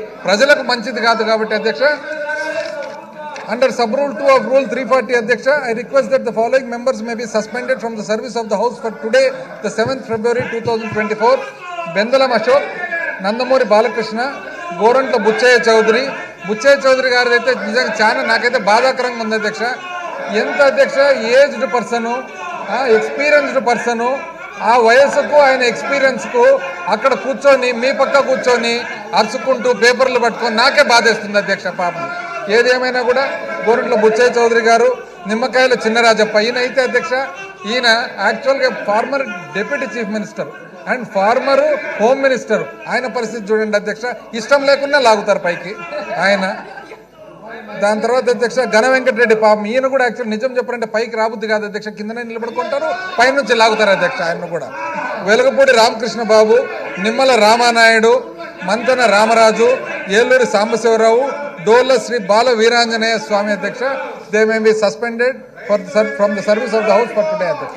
ప్రజలకు మంచిది కాదు కాబట్టి అధ్యక్ష. Under sub rule two of rule three forty అధ్యక్ష I request that the following members may be suspended from the service of the house for today the seventh February two thousand twenty four Bendalam Ashok Nandamuri Balakrishna Gorantla Butchaiah Chowdary Butchaiah Chowdary గారిది అయితే నిజంగా చాలా నాకైతే బాధాకరంగా ఉంది అధ్యక్ష. ఎంత అధ్యక్ష? ఏజ్డ్ పర్సను ఎక్స్పీరియన్స్డ్ పర్సను ఆ వయసుకు ఆయన ఎక్స్పీరియన్స్కు అక్కడ కూర్చొని మీ పక్క కూర్చొని అరుచుకుంటూ పేపర్లు పట్టుకొని నాకే బాధేస్తుంది అధ్యక్ష పాపం. ఏదేమైనా కూడా గోరంట్ల బుచ్చయ్య చౌదరి గారు నిమ్మకాయల చిన్నరాజప్ప ఈయన అయితే అధ్యక్ష ఈయన యాక్చువల్గా former deputy chief minister and former home minister. ఆయన పరిస్థితి చూడండి అధ్యక్ష ఇష్టం లేకుండా లాగుతారు పైకి. ఆయన దాని తర్వాత అధ్యక్ష ఘన వెంకటరెడ్డి పాపం ఈయన కూడా యాక్చువల్ నిజం చెప్పారంటే పైకి రాబుద్ది కాదు అధ్యక్ష కిందనే నిలబడుకుంటారు పైనుంచి లాగుతారు అధ్యక్ష ఆయన కూడా. వెలుగుపూడి రామకృష్ణ బాబు నిమ్మల రామానాయుడు మంతన రామరాజు ఏలూరి సాంబశివరావు డోల్ల శ్రీ బాల వీరాంజనేయ స్వామి అధ్యక్ష. They may be suspended for from the service of the house for today అధ్యక్ష.